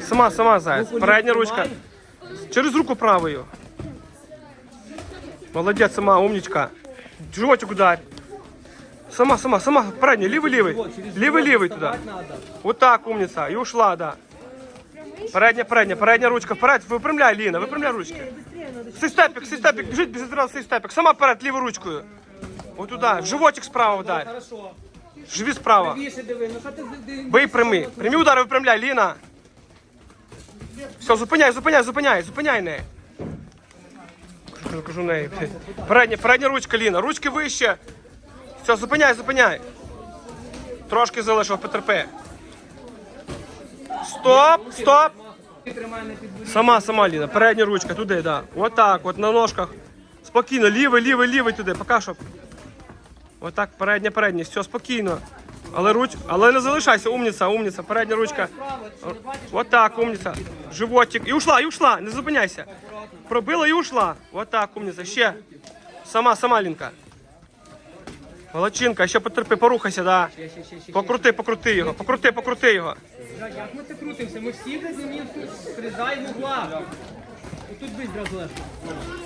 Сама, сама, заяць. Передня ручка. Через руку правою. Молодець, сама, умничка. Животик ударь. Сама, сама, сама, передня, лівий, лівий. Лівий, лівий туди. Вот так, умница. І ушла, да. Передня, передня, передня ручка вперед. Випрямляй, Ліна, випрямляй ручки. Систепік, систепік, біжить без одразу систепік. Сама вперед, лівою ручкою. От туди, в животик справа вдарь. Живі справа. Більше диви, ну що ти... ти- Бий прямий. Прямі удари випрямляй, Ліна. Все, зупиняй, зупиняй, зупиняй, зупиняй неї. Кажу, кажу неї. Передня, передня ручка, Ліна. Ручки вище. Все, зупиняй, зупиняй. Трошки залишив, потерпи. Стоп, стоп. Сама, сама, Ліна. Передня ручка, туди, да. От так, от на ножках. Спокійно, лівий, лівий, лівий туди, поки що. Отак, передня, передня, все, спокійно. Але руч, але не залишайся, умниця, умниця, передня ручка. Вот так, умниця. Животик. І ушла, і ушла, не зупиняйся. Пробила і ушла. Вот так, умниця. Ще. Сама, сама, Лінка. Молодчинка, ще потерпи, порухайся, да. Покрути, покрути його, покрути, покрути його. Як ми це крутимося? Ми всі стрізай в углах. І тут быстро злез.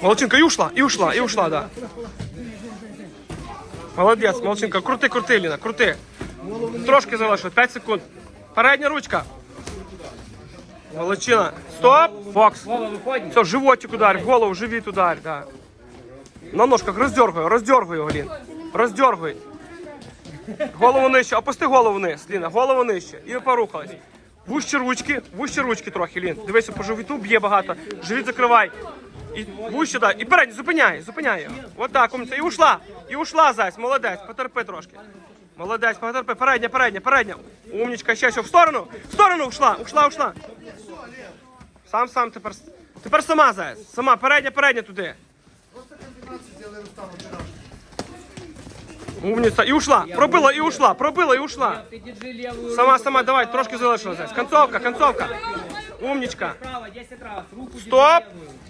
Молодчинка, і ушла, і ушла, і ушла, да. Молодець, молодчинка, крути, крути, Ліна, крути. Трошки залишилось, 5 секунд. Передня ручка. Молодчина. Стоп, Фокс. Все, животик ударь, в голову, живіт ударь, да. На ножках роздергай, роздергай його, Лін. Роздергай. Голову нижче, опусти голову вниз, Ліна, голову нижче. І порухались. Вущі ручки, вущі ручки трохи, Лін. Дивися, по живіту б'є багато. Живіт закривай. І вище, да. І передній, зупиняй, зупиняй його. От так, умниця. І ушла. І ушла, зайць, молодець, потерпи трошки. Молодець, потерпи, передня, передня, передня. Умнічка, ще, ще, в сторону, в сторону ушла, ушла, ушла. Сам, сам тепер. Тепер сама заяць. Сама, передня, передня туди. Умниця. І ушла. Пробила і ушла. Пробила і ушла. Держи Сама, сама, давай, трошки залишилося. Концовка, концовка. Умничка. Право, 10 раз. Руку держи Стоп.